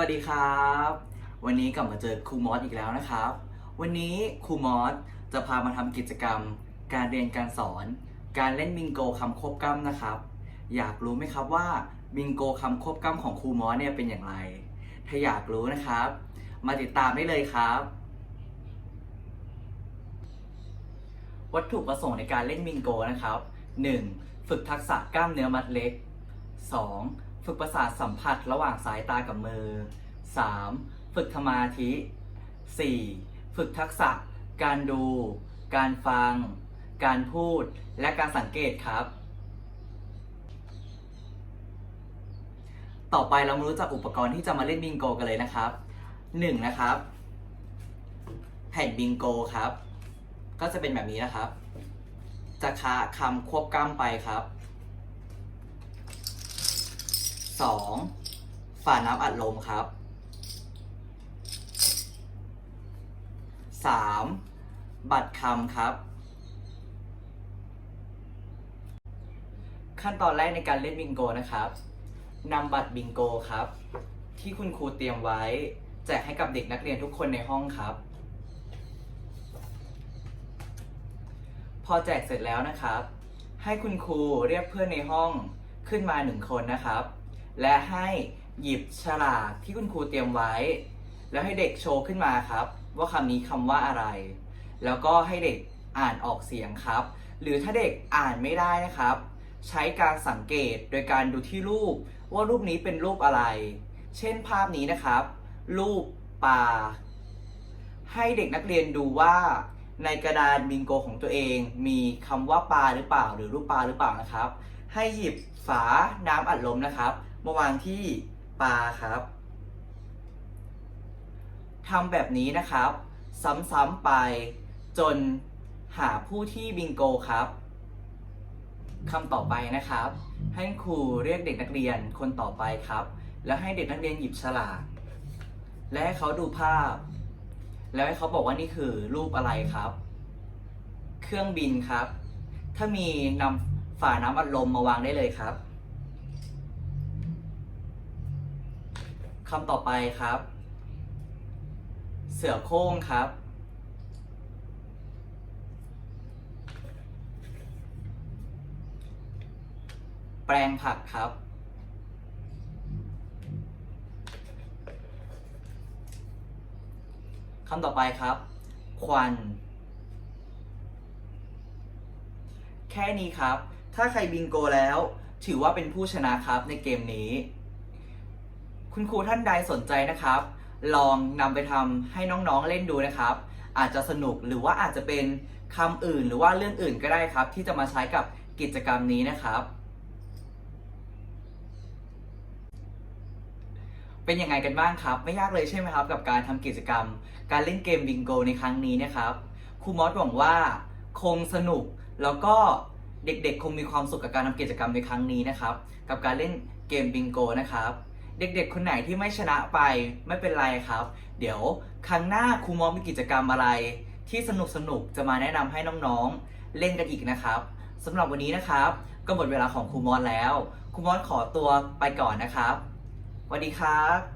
วัสดีครับ วันนี้กลับมาเจอครูมอสอีกแล้วนะครับ วันนี้ครูมอสจะพามาทำกิจกรรม การเรียนการสอน การเล่นบิงโกคำควบกล้ำนะครับ อยากรู้ไหมครับว่าบิงโกคำควบกล้ำของครูมอสเนี่ยเป็นอย่างไร ถ้าอยากรู้นะครับ มาติดตามได้เลยครับ วัตถุประสงค์ในการเล่นบิงโกนะครับ 1. ฝึกทักษะกล้ามเนื้อมัดเล็ก 2. ฝึกประสาทสัมผัสระหว่างสายตากับมือ 3. ฝึกสมาธิ 4. ฝึกทักษะ การดู การฟัง การพูด และการสังเกตครับ ต่อไปเรามารู้จักอุปกรณ์ที่จะมาเล่นบิงโกกันเลยนะครับ 1. นะครับ แผ่นบิงโกครับ ก็จะเป็นแบบนี้นะครับ จะคาคำควบกล้ำไปครับ 2. ฝาน้ำอัดลมครับ 3. บัตรคำครับ ขั้นตอนแรกในการเล่นบิงโกนะครับนำบัตรบิงโกครับ ที่คุณครูเตรียมไว้ แจกให้กับเด็กนักเรียนทุกคนในห้องครับ พอแจกเสร็จแล้วนะครับ ให้คุณครูเรียกเพื่อนในห้องขึ้นมาหนึ่งคนนะครับ และให้หยิบฉลากที่คุณครูเตรียมไว้ แล้วให้เด็กโชว์ขึ้นมาครับ ว่าคำนี้คำว่าอะไร แล้วก็ให้เด็กอ่านออกเสียงครับ หรือถ้าเด็กอ่านไม่ได้นะครับ ใช้การสังเกตโดยการดูที่รูป ว่ารูปนี้เป็นรูปอะไร เช่นภาพนี้นะครับ รูปปลาให้เด็กนักเรียนดูว่าในกระดานบิงโกของตัวเองมีคำว่าปลาหรือเปล่า หรือรูปปลาหรือเปล่านะครับ ให้หยิบฝาน้ำอัดลมนะครับ มาวางที่ปลาครับทำแบบนี้นะครับ ซ้ำๆไปจนหาผู้ที่บิงโกครับคำต่อไปนะครับ ให้ครูเรียกเด็กนักเรียนคนต่อไปครับ แล้วให้เด็กนักเรียนหยิบฉลากและให้เขาดูภาพ แล้วให้เขาบอกว่านี่คือรูปอะไรครับ เครื่องบินครับ ถ้ามีนำฝาน้ำอัดลมมาวางได้เลยครับ คำต่อไปครับ เสือโคร่งครับ แปลงผักครับ คำต่อไปครับ ควัน แค่นี้ครับ ถ้าใครบิงโกแล้ว ถือว่าเป็นผู้ชนะครับในเกมนี้ คุณครูท่านใดสนใจนะครับ ลองนำไปทำให้น้องๆเล่นดูนะครับ อาจจะสนุกหรือว่าอาจจะเป็นคำอื่นหรือว่าเรื่องอื่นก็ได้ครับ ที่จะมาใช้กับกิจกรรมนี้นะครับ เป็นยังไงกันบ้างครับ ไม่ยากเลยใช่ไหมครับ กับการทำกิจกรรม การเล่นเกมบิงโกในครั้งนี้นะครับครูมอสหวังว่าคงสนุกแล้วก็เด็กๆ คงมีความสุขกับการทำกิจกรรมในครั้งนี้นะครับ กับการเล่นเกมบิงโกนะครับ เด็กๆ คนไหนที่ไม่ชนะไปไม่เป็นไรครับ เดี๋ยวครั้งหน้าครูมอสมีกิจกรรมอะไร ที่สนุกๆจะมาแนะนำให้น้องๆ เล่นกันอีกนะครับสำหรับวันนี้นะครับ ก็หมดเวลาของครูมอสแล้วครูมอสขอตัวไปก่อนนะครับสวัสดีครับ